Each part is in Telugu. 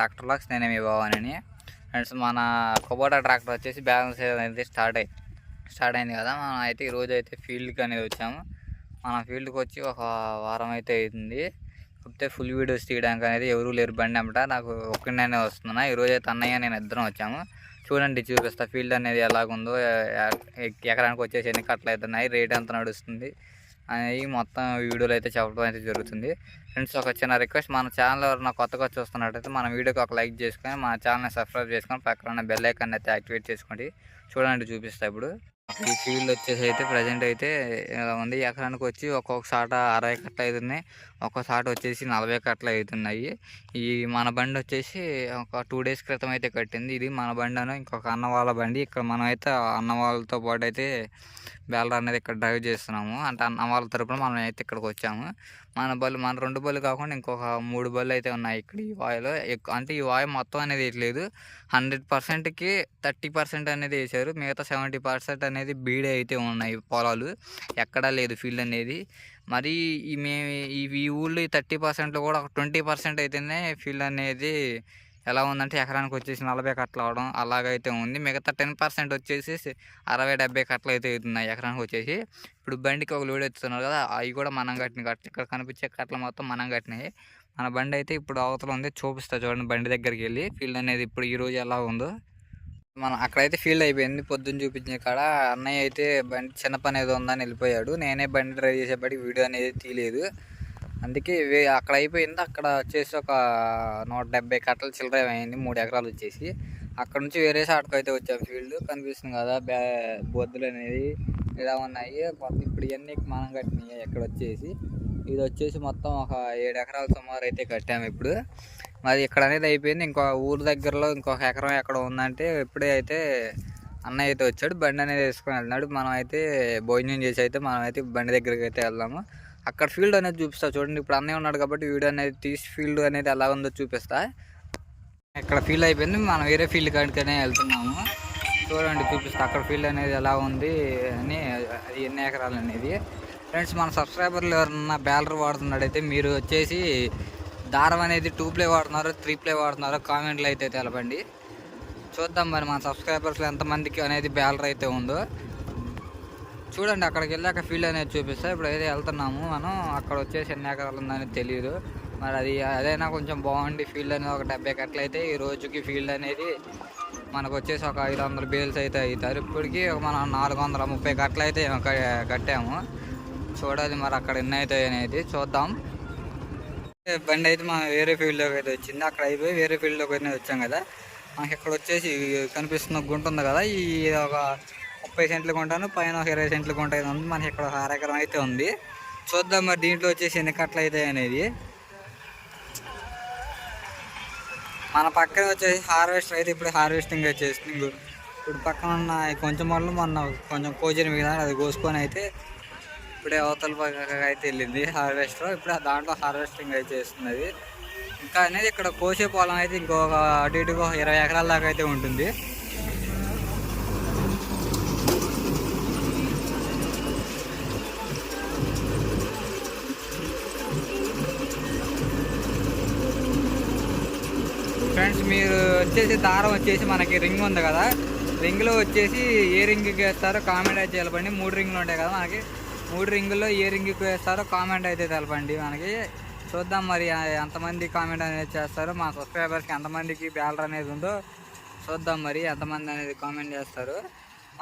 డాక్టర్ లాక్స్ నేనే మీ బావానని ఫ్రెండ్స్ మన కొబోటా ట్రాక్టర్ వచ్చేసి బ్యాలెన్స్ అనేది స్టార్ట్ అయ్యి స్టార్ట్ అయింది కదా. మనం అయితే ఈరోజు అయితే ఫీల్డ్కి అనేది వచ్చాము. మన ఫీల్డ్కి వచ్చి ఒక వారం అయితే అవుతుంది కాకపోతే ఫుల్ వీడియోస్ తీయడానికి అనేది ఎవరూ లేరు బండి అమ్మట నాకు ఒక్కడినే వస్తున్నా. ఈరోజు అయితే అన్నయ్య నేను ఇద్దరం వచ్చాము. చూడండి చూపిస్తా ఫీల్డ్ అనేది ఎలాగుందో. ఎకరానికి వచ్చేసి ఎన్ని కట్టలు అవుతున్నాయి రేట్ ఎంత నడుస్తుంది. అనేవి మొత్తం వీడియోలో అయితే చెప్పడం అయితే జరుగుతుంది. ఫ్రెండ్స్ ఒక చిన్న రిక్వెస్ట్ మన ఛానల్ ఎవరైనా కొత్తగా చూస్తున్నట్టయితే మన వీడియోకి ఒక లైక్ చేసుకొని మన ఛానల్ని సబ్స్క్రైబ్ చేసుకొని పక్కన బెల్ ఐకాన్ అయితే యాక్టివేట్ చేసుకోండి. చూడండి చూపిస్తా ఇప్పుడు. ఈ ఫీల్డ్ వచ్చేసి అయితే ప్రజెంట్ అయితే ఇలా ఉంది? ఎకరానికి వచ్చి ఒక్కొక్క సాట అరవై కట్టలు అవుతున్నాయి. ఒక్కొక్క సాట వచ్చేసి నలభై కట్టలు అవుతున్నాయి. ఈ మన బండి వచ్చేసి ఒక టూ డేస్ క్రితం అయితే కట్టింది. ఇది మన బండి అని ఇంకొక అన్న వాళ్ళ బండి. ఇక్కడ మనం అయితే అన్న వాళ్ళతో పాటు అయితే బేలర్ అనేది ఇక్కడ డ్రైవ్ చేస్తున్నాము. అంటే అన్న వాళ్ళ తరపున మనం అయితే ఇక్కడికి వచ్చాము. మన బళ్ళు మన రెండు బళ్ళు కాకుండా ఇంకొక మూడు బళ్ళు అయితే ఉన్నాయి ఇక్కడ ఈ వాయులో. ఎక్కు- అంటే ఈ వాయు మొత్తం అనేది వేయట్లేదు. హండ్రెడ్ పర్సెంట్కి థర్టీ పర్సెంట్ అనేది వేసారు మిగతా సెవెంటీ పర్సెంట్ అనేది బీడే అయితే ఉన్నాయి పొలాలు. ఎక్కడా లేదు ఫీల్డ్ అనేది. మరి ఈ మేము ఈ ఊళ్ళో ఈ థర్టీ పర్సెంట్లో కూడా ఒక ట్వంటీ పర్సెంట్ అయితేనే ఫీల్డ్ అనేది ఎలా ఉందంటే ఎకరానికి వచ్చేసి నలభై కట్టలు అవడం అలాగైతే ఉంది. మిగతా టెన్ పర్సెంట్ వచ్చేసి అరవై డెబ్బై కట్టలు అయితే అవుతున్నాయి ఎకరానికి వచ్చేసి. ఇప్పుడు బండికి ఒక లోడ్ ఎత్తుతున్నారు కదా అవి కూడా మనం కట్టిన కట్టలు ఇక్కడ కనిపించే కట్టలు మొత్తం మనం కట్టినాయి. మన బండి అయితే ఇప్పుడు అవతల ఉంది చూపిస్తా చూడండి బండి దగ్గరికి వెళ్ళి ఫీల్డ్ అనేది ఇప్పుడు ఈ రోజు ఎలా ఉందో. మనం అక్కడైతే ఫీల్డ్ అయిపోయింది పొద్దున్న చూపించిన కాడ. అన్నయ్య అయితే బండి చిన్న పని ఏదో ఉందని వెళ్ళిపోయాడు. నేనే బండి డ్రైవ్ చేసేప్పటికి వీడియో అనేది తీయలేదు. అందుకే అక్కడ అయిపోయింది. అక్కడ వచ్చేసి ఒక నూట డెబ్బై కట్టల చిల్లర అయింది మూడు ఎకరాలు వచ్చేసి. అక్కడ నుంచి వేరే షాట్కి అయితే వచ్చాం. ఫీల్డ్ కనిపిస్తుంది కదా బ్యా బొద్దులు అనేది ఇలా ఉన్నాయి. ఇప్పుడు ఇవన్నీ మనం కట్టినాయి ఇక్కడ వచ్చేసి. ఇది వచ్చేసి మొత్తం ఒక ఏడు ఎకరాల సుమారు అయితే కట్టాము ఇప్పుడు. మరి ఇక్కడ అనేది అయిపోయింది. ఇంకో ఊరు దగ్గరలో ఇంకొక ఎకరం ఎక్కడ ఉందంటే ఇప్పుడే అయితే అన్నయ్య అయితే వచ్చాడు. బండి అనేది వేసుకొని వెళ్తున్నాడు. మనం అయితే భోజనం చేసి అయితే మనం అయితే బండి దగ్గరికి అయితే వెళ్దాము. అక్కడ ఫీల్డ్ అనేది చూపిస్తా. చూడండి ఇప్పుడు అన్నయ్య ఉన్నాడు కాబట్టి వీడియో అనేది తీసి ఫీల్డ్ అనేది ఎలా ఉందో చూపిస్తా. ఇక్కడ ఫీల్డ్ అయిపోయింది. మనం వేరే ఫీల్డ్ కాడికనే వెళ్తున్నాము. చూడండి చూపిస్తా. అక్కడ ఫీల్డ్ అనేది ఎలా ఉంది అని ఎన్ని ఎకరాలు అనేది. ఫ్రెండ్స్ మన సబ్స్క్రైబర్లు ఎవరన్నా బ్యాలర్ వాడుతున్నాడైతే మీరు వచ్చేసి దారం అనేది టూ ప్లే వాడుతున్నారో త్రీ ప్లే వాడుతున్నారో కామెంట్లు అయితే తెలపండి. చూద్దాం మరి మన సబ్స్క్రైబర్స్ ఎంతమందికి అనేది బ్యాలర్ అయితే ఉందో. చూడండి అక్కడికి వెళ్ళాక ఫీల్డ్ అనేది చూపిస్తా. ఇప్పుడు అయితే వెళ్తున్నాము మనం అక్కడ వచ్చేసి ఎన్ని ఎకరాలు ఉందని తెలియదు మరి అది అదైనా కొంచెం బాగుండి ఫీల్డ్ అనేది ఒక డెబ్బై కట్టలు ఈ రోజుకి ఫీల్డ్ అనేది మనకు వచ్చేసి ఒక ఐదు వందల బేల్స్ అయితే అవుతారు. ఇప్పటికి మనం నాలుగు వందల ముప్పై కట్టలు అయితే కట్టాము. చూడాలి మరి అక్కడ ఎన్ని అవుతాయి అనేది చూద్దాం. బండి అయితే మనం వేరే ఫీల్డ్లోకి అయితే వచ్చింది. అక్కడ అయిపోయి వేరే ఫీల్డ్లోకి అయితే వచ్చాం కదా. మనకి ఇక్కడ వచ్చేసి కనిపిస్తున్న గుంట ఉంది కదా. ఈ ఒక ముప్పై సెంట్లు కొంటాను పైన ఒక ఇరవై సెంట్లు కొంటాయి ఉంది మనకి ఇక్కడ ఒక అర అయితే ఉంది. చూద్దాం మరి దీంట్లో వచ్చేసి ఎన్ని కట్టలు అవుతాయి అనేది. మన పక్కన వచ్చేసి హార్వెస్టర్ అయితే ఇప్పుడు హార్వెస్టింగ్ వచ్చేసింది. ఇప్పుడు పక్కన ఉన్న కొంచెం వాళ్ళు మొన్న కొంచెం కోజర్ మీద అది కోసుకొని అయితే ఇప్పుడే అవతల పక్కగా అయితే వెళ్ళింది హార్వెస్టర్. ఇప్పుడు దాంట్లో హార్వెస్టింగ్ అయితే చేస్తున్నది. ఇంకా అనేది ఇక్కడ కోసే పొలం అయితే ఇంకొక అటు ఇటుగా ఇరవై ఎకరాల దాకా అయితే ఉంటుంది. వచ్చేసి దారం వచ్చేసి మనకి రింగ్ ఉంది కదా. రింగ్లో వచ్చేసి ఏ రింగ్కి వేస్తారో కామెంట్ అయితే తెలపండి. మూడు రింగులు ఉంటాయి కదా మనకి. మూడు రింగుల్లో ఏ రింగ్కి వేస్తారో కామెంట్ అయితే తెలపండి మనకి. చూద్దాం మరి ఎంతమంది కామెంట్ అనేది చేస్తారో మా సబ్స్క్రైబర్స్కి ఎంతమందికి బ్యాలర్ అనేది ఉందో చూద్దాం మరి ఎంతమంది అనేది కామెంట్ చేస్తారు.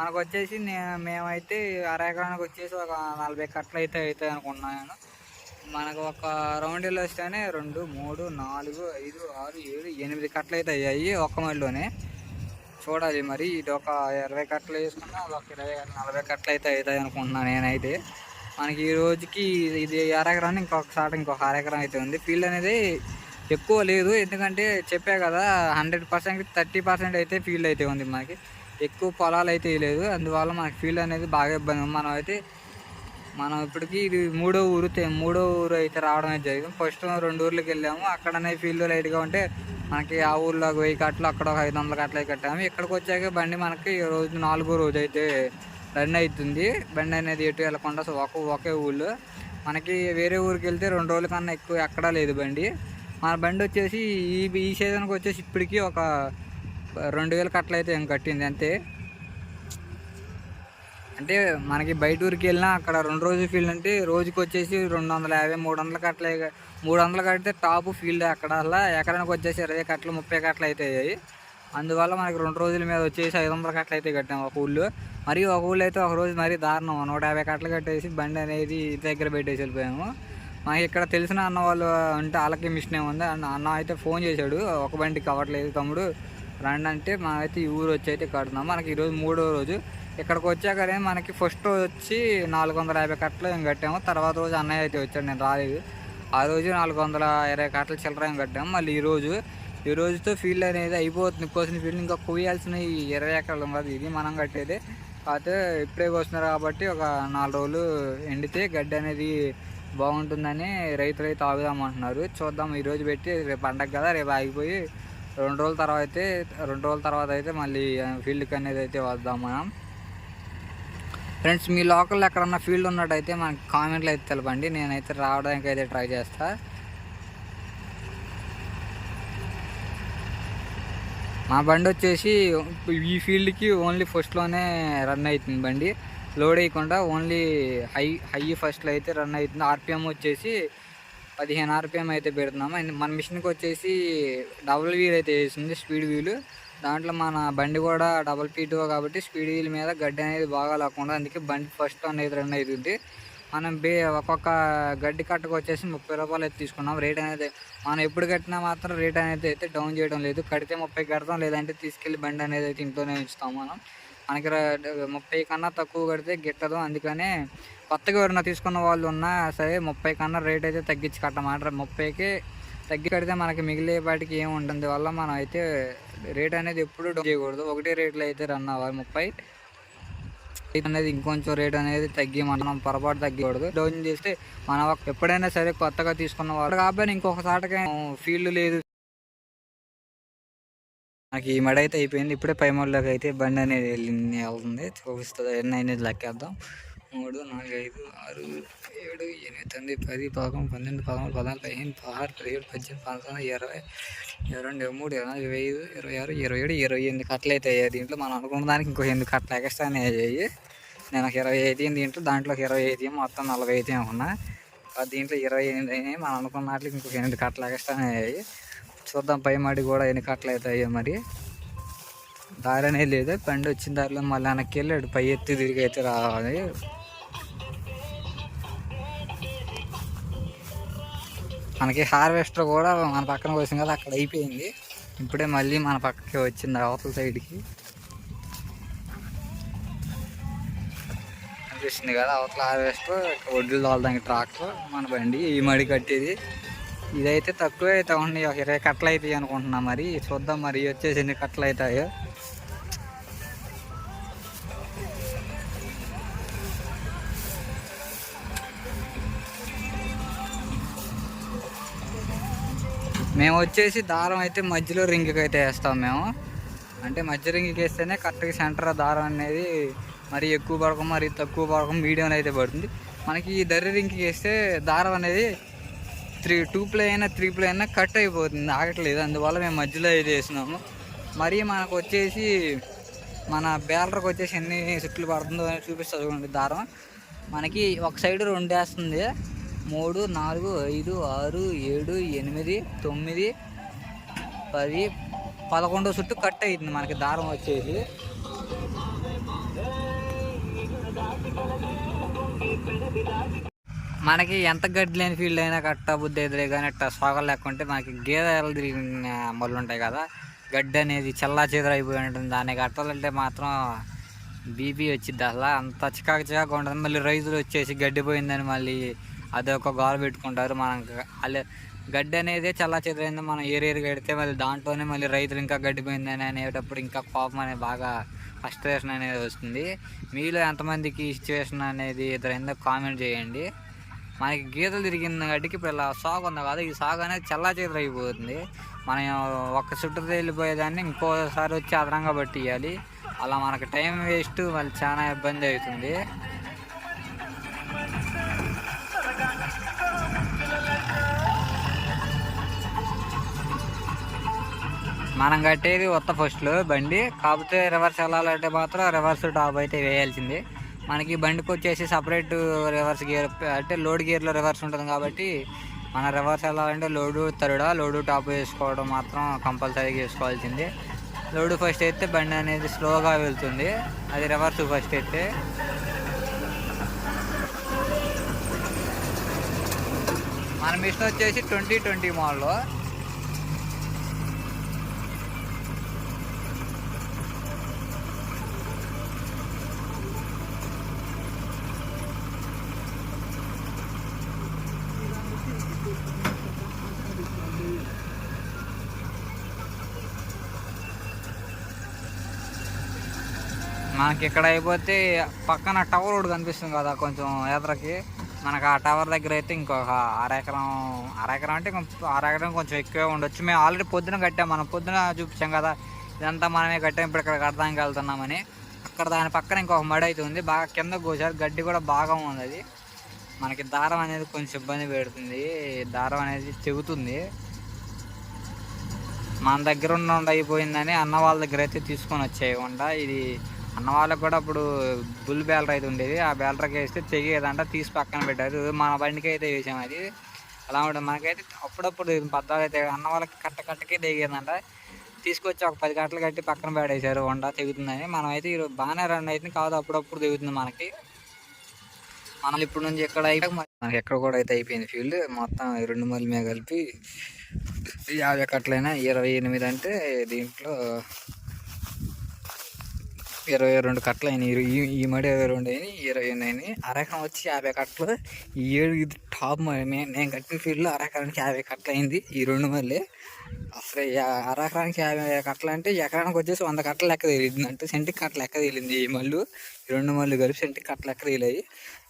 మనకు వచ్చేసి నే- మేమైతే అర ఎకరానికి వచ్చేసి ఒక నలభై కట్టలు అయితే అవుతాయి అనుకున్నాను మనకు ఒక రౌండ్ ఇల్లు వస్తేనే రెండు మూడు నాలుగు ఐదు ఆరు ఏడు ఎనిమిది కట్టలు అయితే అయ్యాయి ఒక్క మళ్ళీలోనే చూడాలి మరి ఇది ఒక ఇరవై కట్టలు వేసుకున్నా ఒక ఇరవై నలభై కట్టలు అయితే అవుతాయి అనుకుంటున్నాను నేనైతే. మనకి ఈ రోజుకి ఇది అరెకరం ఇంకొక సాట ఇంకొక అరెకరం అయితే ఉంది. ఫీల్డ్ అనేది ఎక్కువ లేదు ఎందుకంటే చెప్పా కదా హండ్రెడ్ పర్సెంట్ థర్టీ పర్సెంట్ అయితే ఫీల్డ్ అయితే ఉంది మనకి. ఎక్కువ పొలాలు అయితే లేదు అందువల్ల మనకి ఫీల్డ్ అనేది బాగా ఇబ్బంది మనం అయితే మనం ఇప్పటికి ఇది మూడో ఊరు మూడో ఊరు అయితే రావడం అయితే జరిగింది. ఫస్ట్ రెండు ఊర్లకి వెళ్ళాము. అక్కడనే ఫీల్డ్ లైట్గా ఉంటే మనకి ఆ ఊర్లో ఒక వెయ్యి కట్టలు అక్కడ ఒక ఐదు వందల కట్టలు కట్టాము. ఇక్కడికి వచ్చాక బండి మనకి ఈ రోజు నాలుగో రోజు అయితే రన్ అవుతుంది బండి అనేది ఎటు వెళ్ళకుండా సో ఒక ఒకే ఊళ్ళో. మనకి వేరే ఊరికి వెళ్తే రెండు రోజుల కన్నా ఎక్కువ ఎక్కడా లేదు బండి. మన బండి వచ్చేసి ఈ ఈ సీజన్కి వచ్చేసి ఇప్పటికీ ఒక రెండు వేల కట్టలు అయితే ఏం కట్టింది అంతే. అంటే మనకి బయట ఊరికి వెళ్ళినా అక్కడ రెండు రోజులు ఫీల్డ్ అంటే రోజుకి వచ్చేసి రెండు వందల యాభై మూడు వందల కట్టలే మూడు వందలు కడితే టాప్ ఫీల్డ్ అక్కడ అలా ఎకరానికి వచ్చేసి ఇరవై కట్టలు ముప్పై కట్టలు అయితే అందువల్ల మనకి రెండు రోజుల మీద వచ్చేసి ఐదు వందల కట్టలు అయితే కట్టాము ఒక ఊళ్ళో. మరి ఒక ఊళ్ళో అయితే ఒక రోజు మరీ దారుణం. నూట యాభై కట్టలు కట్టేసి బండి అనేది దగ్గర పెట్టేసి వెళ్ళిపోయాము. మాకు ఇక్కడ తెలిసిన అన్న వాళ్ళు అంటే వాళ్ళకి మిషన్ ఏముంది? అన్న అన్న అయితే ఫోన్ చేశాడు. ఒక బండికి అవ్వట్లేదు తమ్ముడు. రండి అంటే మాకైతే ఈ ఊరు వచ్చి అయితే కడుతున్నాం. మనకి ఈరోజు మూడో రోజు. ఇక్కడికి వచ్చాకనే మనకి ఫస్ట్ రోజు వచ్చి నాలుగు వందల యాభై కట్టలు ఏం కట్టాము. తర్వాత రోజు అన్నయ్య అయితే వచ్చాడు నేను రాలేదు. ఆ రోజు నాలుగు వందల ఇరవై కట్టలు చిల్లర ఏం కట్టాము. మళ్ళీ ఈ రోజు ఈ రోజుతో ఫీల్డ్ అనేది అయిపోతుంది. కోసిన ఫీల్డ్ ఇంకా కొయ్యాల్సిన ఈ ఇరవై ఎకరాలు ఉంది ఇది మనం కట్టేది. కాకపోతే ఇప్పుడే కోస్తున్నారు కాబట్టి ఒక నాలుగు రోజులు ఎండితే గడ్డి అనేది బాగుంటుందని రైతులు అయితే ఆగుదామంటున్నారు చూద్దాం ఈరోజు పెట్టి రేపు పండగ కదా రేపు ఆగిపోయి రెండు రోజుల తర్వాత అయితే రెండు రోజుల తర్వాత అయితే మళ్ళీ ఫీల్డ్కి అనేది అయితే వద్దాం మనం. ఫ్రెండ్స్ మీ లోకల్లో ఎక్కడన్నా ఫీల్డ్ ఉన్నట్టయితే మనకి కామెంట్లో అయితే తెలపండి. నేనైతే రావడానికి అయితే ట్రై చేస్తా. మా బండి వచ్చేసి ఈ ఫీల్డ్కి ఓన్లీ ఫస్ట్లోనే రన్ అవుతుంది బండి. లోడ్ అయ్యకుండా ఓన్లీ హై హై ఫస్ట్లో అయితే రన్ అవుతుంది. ఆర్పిఎం వచ్చేసి పదిహేను ఆర్పిఎం అయితే పెడుతున్నాము. అండ్ మన మిషన్కి వచ్చేసి డబుల్ వీల్ అయితే వేసింది స్పీడ్ వీలు. దాంట్లో మన బండి కూడా డబల్ పీట్ కాబట్టి స్పీడ్ వీల్ మీద గడ్డి అనేది బాగా లేకుండా అందుకే బండి ఫస్ట్ అనేది రన్ అవుతుంది మనం బే ఒక్కొక్క గడ్డి కట్టకు వచ్చేసి ముప్పై రూపాయలు అయితే తీసుకున్నాం. రేట్ అనేది మనం ఎప్పుడు కట్టినా మాత్రం రేట్ అనేది అయితే డౌన్ చేయడం లేదు. కడితే ముప్పై కడతాం లేదంటే తీసుకెళ్ళి బండి అనేది అయితే ఇంట్లోనే ఉంచుతాం మనం. మనకి ముప్పై కన్నా తక్కువ కడితే గిట్టదు. అందుకనే కొత్తగా ఎవరైనా తీసుకున్న వాళ్ళు ఉన్నా సరే ముప్పై కన్నా రేట్ అయితే తగ్గించి కట్టమాట. ముప్పైకి తగ్గి కడితే మనకి మిగిలే వాటికి ఏమి ఉండదు. వల్ల మనం అయితే రేట్ అనేది ఎప్పుడు చేయకూడదు. ఒకటే రేట్లో అయితే రన్ అవ్వాలి ముప్పై. అనేది ఇంకొంచెం రేట్ అనేది తగ్గి మనం పొరపాటు తగ్గకూడదు. డౌన్ చేస్తే మనం ఎప్పుడైనా సరే కొత్తగా తీసుకున్న వాళ్ళు. కాబట్టి ఇంకొకసారికి ఫీల్డ్ లేదు. నాకు ఈ మెడ అయితే అయిపోయింది. ఇప్పుడే పై అయితే బండి అనేది వెళ్ళింది వెళ్తుంది. చూపిస్తుంది ఎన్ని అనేది లెక్కేద్దాం. మూడు నాలుగు ఐదు ఆరు ఏడు ఎనిమిది తొమ్మిది పది పదకొండు పన్నెండు పదమూడు పద్నాలుగు పదిహేను పదహారు పదిహేడు పద్దెనిమిది పంతొమ్మిది ఇరవై ఇరవై రెండు ఇరవై మూడు ఇరవై ఇరవై ఐదు ఇరవై ఆరు ఇరవై ఏడు ఇరవై ఎనిమిది కట్టలు అయితే అయ్యాయి దీంట్లో. మనం అనుకున్న దానికి ఇంకో ఎనిమిది కట్టలు ఎక్స్ట్రానే అయ్యాయి. నేను ఒక ఇరవై ఐదు దీంట్లో. దాంట్లో ఒక ఇరవై ఐదు మొత్తం నలభై ఐదు అనుకున్నా ఆ దీంట్లో ఇరవై ఎనిమిది అయినాయి. మనం అనుకున్న వాటికి ఇంకొక ఎనిమిది కట్టలు ఎక్స్ట్రానే అయ్యాయి. చూద్దాం పై మడి కూడా ఎన్ని కట్టలు అవుతాయో మరి. దారి అనేది లేదు. బండి వచ్చిన దారిలో మళ్ళీ వెనక్కి వెళ్ళాడు పై ఎత్తి తిరిగి అయితే రావాలి. మనకి హార్వెస్టర్ కూడా మన పక్కన వచ్చింది కదా అక్కడ అయిపోయింది. ఇప్పుడే మళ్ళీ మన పక్కకి వచ్చింది అవతల సైడ్కి అనిపిస్తుంది కదా అవతల హార్వెస్టర్ ఒడ్లు తోలడానికి ట్రాక్టర్ మన బండి ఈ మడి కట్టేది. ఇదైతే తక్కువే అయితే ఉండి ఒక ఇరవై కట్టలు అవుతాయి అనుకుంటున్నా మరి. చూద్దాం మరి వచ్చేసి ఎన్ని కట్టలు అవుతాయో. మేము వచ్చేసి దారం అయితే మధ్యలో రింగ్కి అయితే వేస్తాం మేము. అంటే మధ్య రింగ్కి వేస్తేనే కరెక్ట్గా సెంటర్ దారం అనేది మరి ఎక్కువ పడకం మరి తక్కువ పడకం మీడియం అయితే పడుతుంది. మనకి ఈ దర్రి రింగ్కి వేస్తే దారం అనేది త్రీ టూ ప్లే అయినా త్రీ ప్లే అయినా కట్ అయిపోతుంది ఆగట్లేదు. అందువల్ల మేము మధ్యలో అయితే వేసినాము మరి మనకు వచ్చేసి మన బేలర్కి వచ్చేసి ఎన్ని చుట్లు పడుతుందో అని చూపిస్తుంది చూడండి దారం. మనకి ఒక సైడ్ రెండు వేస్తుంది. మూడు నాలుగు ఐదు ఆరు ఏడు ఎనిమిది తొమ్మిది పది పదకొండో చుట్టూ కట్ అయింది మనకి దారం వచ్చేసి. మనకి ఎంత గడ్డి లేని ఫీల్డ్ అయినా కట్ట బుద్ధి ఎదురే కానీ అట్ట సోగలు లేకుంటే మనకి గేదెలు తిరిగిన మొదలు ఉంటాయి కదా. గడ్డి అనేది చల్లా చెదరు అయిపోయి ఉంటుంది. దాన్ని కట్టాలంటే మాత్రం బీపీ వచ్చింది అసలు. అంత చికాకు చికాకు ఉంటుంది. మళ్ళీ రైతులు వచ్చేసి గడ్డి పోయిందని మళ్ళీ అదొక గోల పెట్టుకుంటారు. మనం అలా గడ్డి అనేది చల్లా చెదరైంది. మనం ఏరియర్ కడితే మళ్ళీ దాంట్లోనే మళ్ళీ రైతులు ఇంకా గడ్డిపోయిందని అనేటప్పుడు ఇంకా కోపం అనేది బాగా ఫ్రస్ట్రేషన్ అనేది వస్తుంది. మీలో ఎంతమందికి ఈ సిచ్యువేషన్ అనేది ఎదురైందో కామెంట్ చేయండి. మనకి గీతలు తిరిగిన గడ్డికి ఇప్పుడు ఇలా సాగు ఉంది కదా. ఈ సాగు అనేది చల్లా అయిపోతుంది మనం ఒక్క చుట్టూ వెళ్ళిపోయేదాన్ని ఇంకోసారి వచ్చి అదనంగా పట్టియాలి. అలా మనకు టైం వేస్ట్ మళ్ళీ చాలా ఇబ్బంది అవుతుంది. మనం కట్టేది కొత్త ఫస్ట్లో బండి. కాకపోతే రివర్స్ వెళ్ళాలంటే మాత్రం రివర్స్ టాప్ అయితే వేయాల్సింది. మనకి బండికి వచ్చేసి సపరేట్ రివర్స్ గేర్ అంటే లోడ్ గేర్లో రివర్స్ ఉంటుంది కాబట్టి మన రివర్స్ వెళ్ళాలంటే లోడు తరుడా లోడు టాప్ వేసుకోవడం మాత్రం కంపల్సరీగా వేసుకోవాల్సింది లోడు ఫస్ట్ అయితే బండి అనేది స్లోగా వెళ్తుంది. అది రివర్స్ ఫస్ట్ అయితే. మన మిషన్ వచ్చేసి ట్వంటీ ట్వంటీ మోడల్ మనకి ఇక్కడ అయిపోతే పక్కన టవర్ ఒకటి కనిపిస్తుంది కదా కొంచెం ఎదరకి. మనకు ఆ టవర్ దగ్గర అయితే ఇంకొక అరెకరం అరెకరం అంటే కొంచెం అరెకరం కొంచెం ఎక్కువే ఉండొచ్చు. మేము ఆల్రెడీ పొద్దున కట్టాం మనం పొద్దున చూపించాం కదా. ఇదంతా మనమే కట్టాం ఇప్పుడు ఇక్కడ కడతానికి వెళ్తున్నామని. అక్కడ దాని పక్కన ఇంకొక మడి అయితే ఉంది బాగా కింద కోసారు గడ్డి కూడా బాగా ఉంది అది. మనకి దారం అనేది కొంచెం ఇబ్బంది పెడుతుంది. దారం అనేది తెగుతుంది. మన దగ్గర ఉన్న అయిపోయిందని అన్న వాళ్ళ దగ్గర అయితే తీసుకొని వచ్చాయి ఉండ. ఇది అన్న వాళ్ళకి కూడా అప్పుడు బుల్ బ్యాలర్ అయితే ఉండేది. ఆ బ్యాలర్కి వేస్తే తెగేదంట తీసి పక్కన పెట్టారు మన బండికి అయితే వేసాం అది. అలా ఉంటుంది మనకైతే అప్పుడప్పుడు పద్దాలు అయితే అన్న వాళ్ళకి కట్ట కట్టకే తెగేదంట. తీసుకొచ్చి ఒక పది గంటలు కట్టి పక్కన పెట్టేశారు వండ తెగుతుందని మనం అయితే ఈరోజు బాగానే రన్ అవుతుంది కాదు. అప్పుడప్పుడు తెగుతుంది మనకి. మనం ఇప్పుడు నుంచి ఎక్కడ అయితే మనకి ఎక్కడ కూడా అయితే అయిపోయింది ఫీల్డ్ మొత్తం రెండు మంది మీద కలిపి యాభై కట్లైనా ఇరవై ఎనిమిది అంటే దీంట్లో ఇరవై రెండు కట్టలు అయినాయి. ఈ ఈ మడి ఇరవై రెండు అయినాయి ఇరవై ఎనిమిది అయినాయి. అరెకరం వచ్చి యాభై కట్టలు. ఈ ఏడు ఇది టాప్ మరి నేను కట్టిన ఫీల్డ్లో అరెకరానికి యాభై కట్టలు అయింది. ఈ రెండు మళ్ళీ అసలు యా- యాభై కట్టలు అంటే ఎకరానికి వచ్చేసి వంద కట్టలు లెక్క తేలింది అంటే సెంటికి కట్ట లెక్క తేలింది ఈ మళ్ళు. ఈ రెండు మళ్ళు కలిపి సెంటికి కట్ట లెక్క తేలాయి.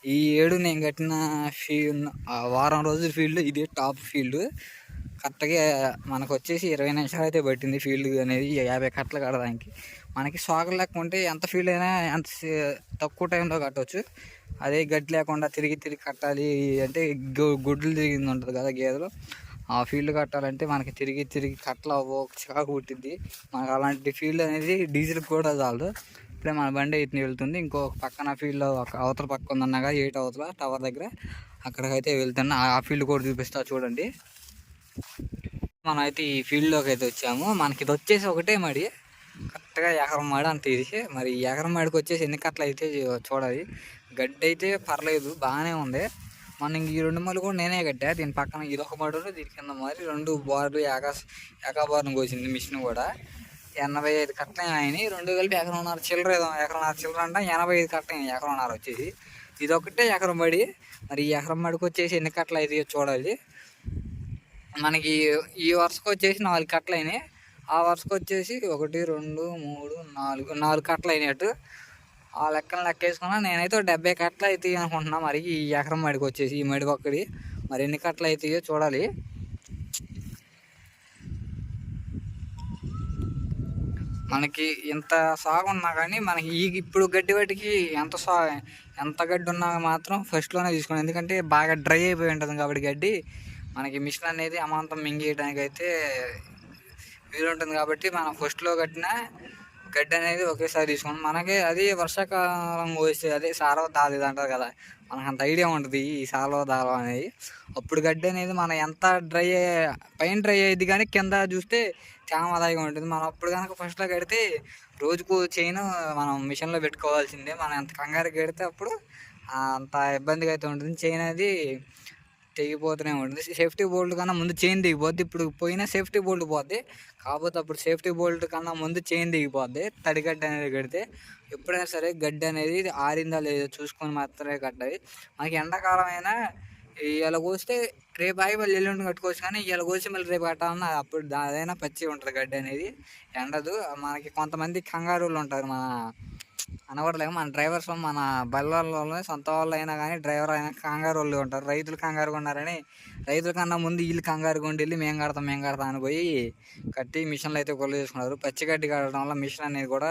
ఈ ఏడు నేను కట్టిన ఫీ ఆ వారం రోజుల ఫీల్డ్ ఇదే టాప్ ఫీల్డ్. కరెక్ట్గా మనకు వచ్చేసి ఇరవై నిమిషాలు అయితే పట్టింది ఫీల్డ్ అనేది యాభై కట్టలు కట్టడానికి. మనకి సాగర్ లేకుంటే ఎంత ఫీల్డ్ అయినా ఎంత తక్కువ టైంలో కట్టవచ్చు అదే గడ్డి లేకుండా తిరిగి తిరిగి కట్టాలి అంటే గుడ్లు తిరిగింది ఉంటుంది కదా గేదెలు. ఆ ఫీల్డ్ కట్టాలంటే మనకి తిరిగి తిరిగి కట్టలు అవ్వో చికాకు పుట్టింది మనకు అలాంటి ఫీల్డ్ అనేది డీజిల్ కూడా చాలదు. ఇప్పుడే మన బండి అయితే వెళ్తుంది. ఇంకో పక్కన ఫీల్డ్ ఒక అవతల పక్క ఉందన్నగా ఎయిట్ అవతల? టవర్ దగ్గర. అక్కడికైతే వెళ్తున్నా. ఆ ఫీల్డ్ కూడా చూపిస్తా చూడండి. మనం అయితే ఈ ఫీల్డ్లోకి అయితే వచ్చాము. మనకి ఇది వచ్చేసి ఒకటే మడి కరెక్ట్గా ఎకరం మడి అంత ఇది మరి ఎకరం మాడికి వచ్చేసి ఎన్ని కట్టలు అయితే చూడాలి. గడ్డి అయితే పర్లేదు బాగానే ఉంది. మన ఇంక ఈ రెండు మళ్ళీ కూడా నేనే కట్టా. దీని పక్కన ఇది ఒక మడులు దీని కింద మరి రెండు బార్లు ఏకా ఏకాబార్ను కోసింది మిషన్ కూడా. ఎనభై ఐదు కట్టలు అయినాయి రెండు కలిపి ఎకరంన్నర చిల్లర ఏదో ఎకరంన్నర చిల్లర అంటే ఎనభై ఐదు కట్టలు అయినాయి ఎకరంన్నర వచ్చేసి ఇది ఒకటే ఎకరం పడి మరి ఈ ఎకరం మడికి వచ్చేసి ఎన్ని కట్టలు అయితే చూడాలి. మనకి ఈ వరుసకు వచ్చేసి నాలుగు కట్టలు అయినాయి ఆ వరుసకు వచ్చేసి ఒకటి రెండు మూడు నాలుగు నాలుగు కట్టలు అయినట్టు. ఆ లెక్కన లెక్క వేసుకున్నా నేనైతే డెబ్బై కట్టలు అవుతాయి అనుకుంటున్నా. మరి ఈ ఎకరం మడికి వచ్చేసి ఈ మడి ఒక్కడి మరి ఎన్ని కట్టలు అవుతాయో చూడాలి. మనకి ఇంత సాగు ఉన్నా కానీ మనకి ఈ ఇప్పుడు గడ్డి వాటికి ఎంత సా ఎంత గడ్డి ఉన్నా మాత్రం ఫస్ట్లోనే తీసుకోండి. ఎందుకంటే బాగా డ్రై అయిపోయి ఉంటుంది కాబట్టి గడ్డి. మనకి మిషన్ అనేది అమాంతం మింగేయడానికి అయితే వీలుంటుంది కాబట్టి మనం ఫస్ట్లో కట్టిన గడ్డి అనేది ఒకేసారి తీసుకోండి మనకి అది వర్షాకాలం పోస్తే అదే సారవ దాది అంటారు కదా. మనకు అంత ఐడియా ఉంటుంది ఈ సారవ దారం అనేది. అప్పుడు గడ్డి అనేది మనం ఎంత డ్రై పైన డ్రై అయ్యేది కానీ కింద చూస్తే తేమదాయిగా ఉంటుంది. మనం అప్పుడు కనుక ఫస్ట్లో కడితే రోజుకు చైన్ మనం మిషన్లో పెట్టుకోవాల్సిందే. మనం ఎంత కంగారు కడితే అప్పుడు అంత ఇబ్బందిగా అయితే ఉంటుంది. చైన్ అది తెగిపోతూనే ఉంటుంది. సేఫ్టీ బోల్ట్ కన్నా ముందు చైన్ దిగిపోద్ది ఇప్పుడు పోయినా సేఫ్టీ బోల్ట్ పోద్ది. కాకపోతే అప్పుడు సేఫ్టీ బోల్ట్ కన్నా ముందు చైన్ దిగిపోద్ది తడిగడ్డ అనేది కడితే ఎప్పుడైనా సరే గడ్డి అనేది ఆరిందా లేదో చూసుకొని మాత్రమే కట్టాలి మనకి ఎండాకాలం అయినా ఇవాళ కోస్తే రేపు ఆగి మళ్ళీ ఎల్లుండి కట్టుకోవచ్చు కానీ ఇలా కోసి మళ్ళీ రేపు కట్టాలన్నా అప్పుడు అదైనా పచ్చి ఉంటుంది గడ్డి అనేది. ఎండదు. మనకి కొంతమంది కంగారులు ఉంటారు మన అనబడలేము మన డ్రైవర్స్ మన బల్లలోనే సొంత వాళ్ళు అయినా కానీ డ్రైవర్ అయినా కంగారు వాళ్ళు ఉంటారు. రైతులు కంగారుగా ఉన్నారని రైతుల కన్నా ముందు వీళ్ళు కంగారుగా ఉండి వెళ్ళి మేము కడతాం మేము కడతాం అని పోయి కట్టి మిషన్లు అయితే గొల్ల చేసుకున్నారు. పచ్చి గడ్డి కట్టడం వల్ల మిషన్ అనేది కూడా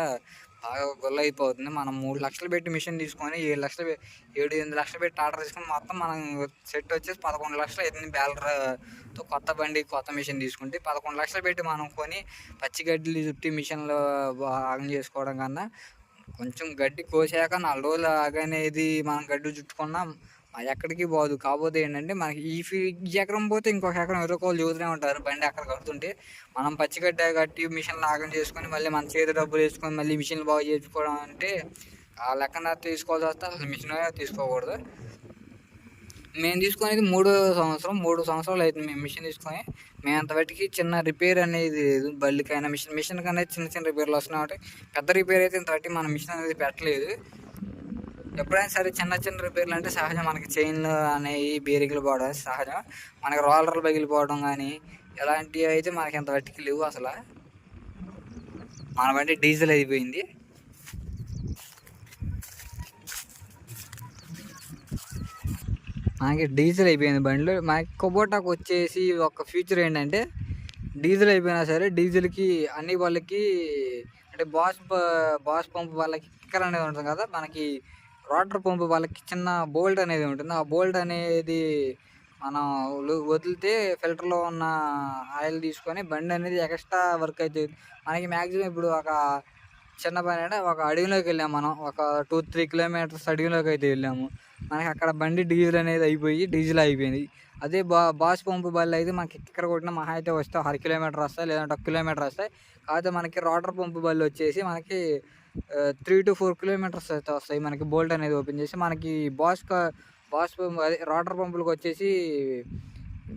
బాగా గొల్ల అయిపోతుంది. మనం మూడు లక్షలు పెట్టి మిషన్ తీసుకొని ఏడు లక్షలు ఏడు ఎనిమిది లక్షలు పెట్టి ఆర్డర్ తీసుకొని మొత్తం మనం సెట్ వచ్చేసి పదకొండు లక్షలు అవుతుంది బ్యాలర్తో కొత్త బండి కొత్త మిషన్ తీసుకుంటే పదకొండు లక్షలు పెట్టి మనం కొని పచ్చిగడ్డిలు చుట్టి మిషన్లో ఆగం చేసుకోవడం కన్నా కొంచెం గడ్డి కోసాక నాలుగు రోజులు ఆగనేది మనం గడ్డి చుట్టుకున్నాం. ఎక్కడికి పోదు. కాకపోతే ఏంటంటే మనకి ఈ ఫీ ఈ ఎకరం పోతే ఇంకొక ఎకరం ఎవరో వాళ్ళు చూస్తూనే ఉంటారు. బండి అక్కడ కడుతుంటే మనం పచ్చిగడ్డ కట్టి మిషన్ లాగం చేసుకొని మళ్ళీ మన చేతి డబ్బులు వేసుకొని మళ్ళీ మిషన్ బాగు చేసుకోవడం అంటే ఆ లెక్కన తీసుకోవాల్సి వస్తే అసలు మిషన్ తీసుకోకూడదు. మేము తీసుకునేది మూడో సంవత్సరం మూడు సంవత్సరాలు అవుతుంది మేము మిషన్ తీసుకొని. మేము అంతవరకు చిన్న రిపేర్ అనేది లేదు. బళ్ళకైనా మిషన్ మిషన్ కన్నా చిన్న చిన్న రిపేర్లు వస్తున్నాయి కాబట్టి పెద్ద రిపేర్ అయితే ఇంతవరకు మన మిషన్ అనేది పెట్టలేదు. ఎప్పుడైనా సరే చిన్న చిన్న రిపేర్లు అంటే సహజం. మనకి చైన్లు అనేవి బేరికలు పోవడం సహజం. మనకి రోలర్లు పగిలిపోవడం కానీ ఇలాంటివి అయితే మనకి ఇంతవరకు లేవు అసలు. మన బండి డీజిల్ అయిపోయింది. మనకి డీజిల్ అయిపోయింది బండిలో. మనకి కొబోటాకు వచ్చేసి ఒక ఫ్యూచర్ ఏంటంటే డీజిల్ అయిపోయినా సరే డీజిల్కి అన్ని వాళ్ళకి అంటే బాస్ ప- బాస్ పంప్ వాళ్ళకి కిక్కర్ అనేది ఉంటుంది కదా మనకి రోటర్ పంప్ వాళ్ళకి చిన్న బోల్ట్ అనేది ఉంటుంది. ఆ బోల్ట్ అనేది మనం వదిలితే ఫిల్టర్లో ఉన్న ఆయిల్ తీసుకొని బండి అనేది ఎక్స్ట్రా వర్క్ అవుతుంది మనకి మ్యాక్సిమం ఇప్పుడు ఒక చిన్న పని అంటే ఒక అడవిలోకి వెళ్ళాము మనం. ఒక టూ త్రీ కిలోమీటర్స్ అడవిలోకి అయితే వెళ్ళాము. మనకి అక్కడ బండి డీజిల్ అనేది అయిపోయి డీజిల్ అయిపోయింది. అదే బా బాస్ పంపు బళ్ళు అయితే మనకి ఇక్కడ కొట్టిన మహా అయితే వస్తే అర కిలోమీటర్ వస్తాయి లేదంటే ఒక కిలోమీటర్ వస్తాయి. కాకపోతే మనకి రోటర్ పంపు బళ్ళు వచ్చేసి మనకి త్రీ టు ఫోర్ కిలోమీటర్స్ అయితే వస్తాయి. మనకి బోల్ట్ అనేది ఓపెన్ చేసి మనకి బాస్ బాస్ పంప్ అదే రోటర్ పంపులకు వచ్చేసి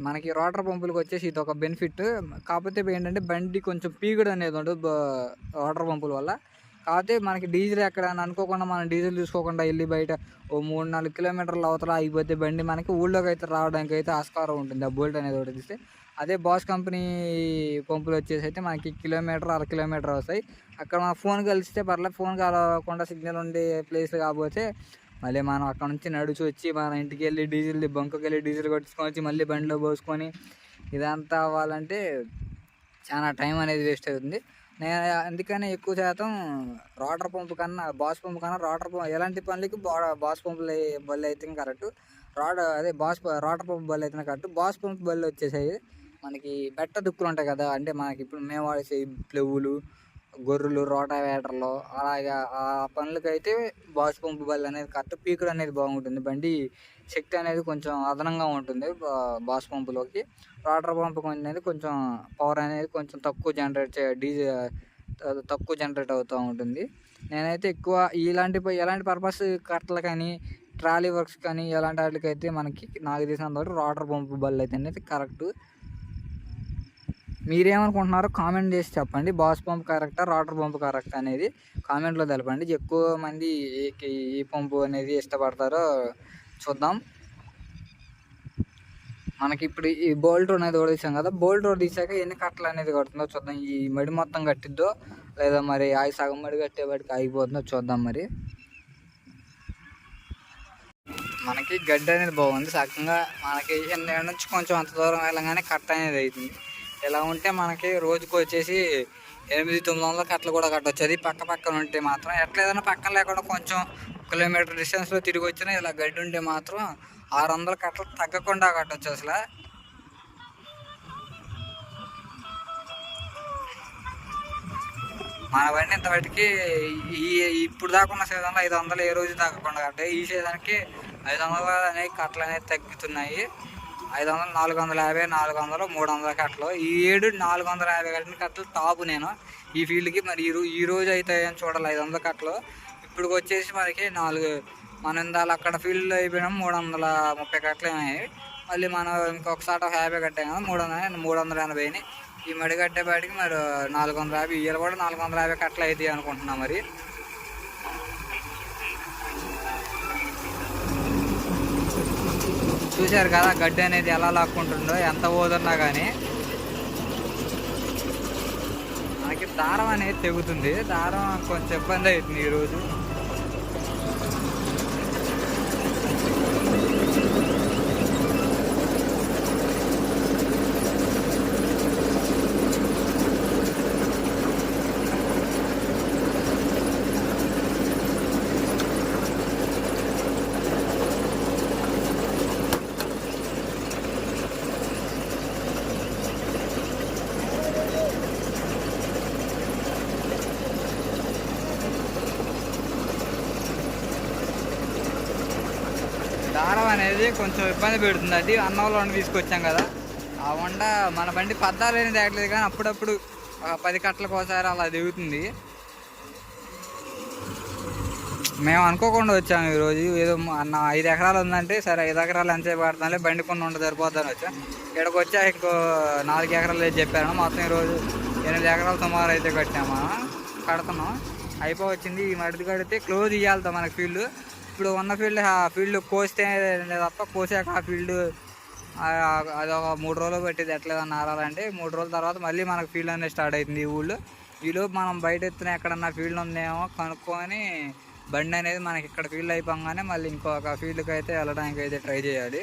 మనకి రోటర్ పంపులకు వచ్చేసి ఇది ఒక బెనిఫిట్ కాకపోతే ఏంటంటే బండి కొంచెం పీగుడు అనేది ఉండదు రోటర్ పంపుల వల్ల. కాకపోతే మనకి డీజిల్ ఎక్కడ అని అనుకోకుండా మనం డీజిల్ తీసుకోకుండా వెళ్ళి బయట ఓ మూడు నాలుగు కిలోమీటర్ల అవతల అయిపోతే బండి మనకి ఊళ్ళోకి అయితే రావడానికి అయితే ఆస్కారం ఉంటుంది. ఆ బోల్ట్ అనేది ఒకటి తీస్తే. అదే బాస్ కంపెనీ పంపులు వచ్చేసి అయితే మనకి కిలోమీటర్ అర కిలోమీటర్ వస్తాయి. అక్కడ మన ఫోన్ కలిస్తే పర్లేదు ఫోన్ కలవకుండా సిగ్నల్ ఉండే ప్లేస్ కాకపోతే మళ్ళీ మనం అక్కడ నుంచి నడిచి వచ్చి మన ఇంటికి వెళ్ళి డీజిల్ బంకుకి వెళ్ళి డీజిల్ కొట్టుకొని వచ్చి మళ్ళీ బండిలో పోసుకొని ఇదంతా అవ్వాలంటే చాలా టైం అనేది వేస్ట్ అవుతుంది. నేను అందుకనే ఎక్కువ శాతం రోటర్ పంపు కన్నా బాస్ పంపు కన్నా రోటర్ పంపు ఎలాంటి పనులకి బా- బాస్ పంపులు బళ్ళు అయితే కరెక్ట్. రాడ్ అదే బాస్ ప- రోటర్ పంపు బళ్ళు అయితే కరెక్ట్. బాస్ పంపు బళ్ళు వచ్చేసాయి. మనకి బెట్ట దుక్కులు ఉంటాయి కదా అంటే మనకి ఇప్పుడు మేము వాడేసే ప్లెవులు గొర్రెలు రోటావేటర్లు అలాగా ఆ పనులకైతే బాస్ పంపు బళ్ళు అనేది కరెక్ట్. పీకుడు అనేది బాగుంటుంది. బండి శక్తి అనేది కొంచెం అదనంగా ఉంటుంది బా- పంపులోకి. రోటర్ పంపు అనేది కొంచెం పవర్ అనేది కొంచెం తక్కువ జనరేట్ చే డీజే తక్కువ జనరేట్ అవుతూ ఉంటుంది. నేనైతే ఎక్కువ ఇలాంటి ఎలాంటి పర్పస్ కట్టలు కానీ ట్రాలీ వర్క్స్ కానీ ఎలాంటి వాటికి అయితే మనకి నాకు తెలిసినంత రోటర్ పంపు బళ్ళు అయితే అనేది కరెక్ట్. మీరేమనుకుంటున్నారో కామెంట్ చేసి చెప్పండి. బాస్ పంప్ కరెక్టా రాటర్ పంప్ కరెక్ట్ అనేది కామెంట్లో తెలపండి. ఎక్కువ మంది ఏ పంపు అనేది ఇష్టపడతారో చూద్దాం. మనకి ఇప్పుడు ఈ బోల్ట్ అనేది కూడా తీసాం కదా. బోల్ట్ రోడ్ తీసాక ఎన్ని కట్టలు అనేది కడుతుందో చూద్దాం. ఈ మడి మొత్తం కట్టిద్దో లేదా మరి ఆగి సగం మడి కట్టేవాడికి ఆగిపోతుందో చూద్దాం మరి. మనకి గడ్డి అనేది బాగుంది. సగంగా మనకి ఎన్ని నుంచి కొంచెం అంత దూరం వెళ్ళగానే కట్ట అనేది అవుతుంది ఇలా ఉంటే మనకి రోజుకు వచ్చేసి ఎనిమిది తొమ్మిది వందల కట్టలు కూడా కట్టవచ్చు అది పక్క పక్కన ఉంటే మాత్రం ఎట్లా ఏదైనా పక్కన లేకుండా కొంచెం కిలోమీటర్ డిస్టెన్స్లో తిరిగి వచ్చినా ఇలా గడ్డి ఉంటే మాత్రం ఆరు వందల కట్టలు తగ్గకుండా కట్టవచ్చు అసలు. మన బండి ఇంతవరకు ఈ ఇప్పుడు దాకా ఉన్న సీజన్లో ఐదు వందలు ఏ రోజు తగ్గకుండా కట్టాయి. ఈ సీజన్కి ఐదు వందలు అనేవి కట్టలు అనేవి తగ్గుతున్నాయి. ఐదు వందలు నాలుగు వందల యాభై నాలుగు వందలు మూడు వందల కట్టలు. ఈ ఏడు నాలుగు వందల యాభై కట్టిన కట్టలు టాపు నేను. ఈ ఫీల్డ్కి మరి ఈ ఈ రోజు అయితే ఏం చూడాలి ఐదు వందల కట్టలు. ఇప్పుడు వచ్చేసి మనకి నాలుగు మనం ఇందాలు అక్కడ ఫీల్డ్లో అయిపోయినాం మూడు వందల ముప్పై కట్టలు ఏమయ్యాయి మళ్ళీ మనం ఇంకొకసారి ఒక యాభై కట్టాం కదా మూడు వందల మూడు వందల ఎనభై ఈ మడి కట్టేపాటికి మరి నాలుగు వందల యాభై ఇయ్యాలు కూడా నాలుగు వందల యాభై కట్టలు అవుతాయి అనుకుంటున్నాం మరి. చూశారు కదా గడ్డి అనేది ఎలా లాక్కుంటుందో ఎంత పోతున్నా కానీ మనకి దారం అనేది తెగుతుంది. దారం కొంచెం ఇబ్బంది అవుతుంది ఈరోజు అది కొంచెం ఇబ్బంది పెడుతుంది. అది అన్న వంట తీసుకొచ్చాం కదా. ఆ వంట మన బండి పద్దాలు ఏమి తేగలేదు కానీ అప్పుడప్పుడు పది కట్టలకు ఒకసారి అలా దిగుతుంది. మేము అనుకోకుండా వచ్చాము ఈరోజు. ఏదో అన్న ఐదు ఎకరాలు ఉందంటే సరే ఐదు ఎకరాలు ఎంతసేపు పడుతుందంటే బండి కొన్ని ఉండ సరిపోతాను వచ్చాం. ఇక్కడికి వచ్చా ఇంకో నాలుగు ఎకరాలు చెప్పాను. మొత్తం ఈరోజు ఎనిమిది ఎకరాలు సుమారు అయితే కట్టాము. కడుతున్నాం. అయిపోవచ్చింది ఈ మడిది కడితే క్లోజ్ ఇవ్వాలి మనకి ఫీల్డ్. ఇప్పుడు ఉన్న ఫీల్డ్ ఆ ఫీల్డ్ కోస్తే తప్ప కోసాక ఆ ఫీల్డ్ అది ఒక మూడు రోజులు పెట్టేది. ఎట్లేదన్న ఆరాలంటే మూడు రోజుల తర్వాత మళ్ళీ మనకు ఫీల్డ్ అనేది స్టార్ట్ అవుతుంది ఈ ఊళ్ళో. ఈలోపు మనం బయట ఎత్తున ఎక్కడన్నా ఫీల్డ్ ఉందేమో కనుక్కొని బండి అనేది మనకి ఇక్కడ ఫీల్డ్ అయిపోగానే మళ్ళీ ఇంకొక ఫీల్డ్కి అయితే వెళ్ళడానికి అయితే ట్రై చేయాలి.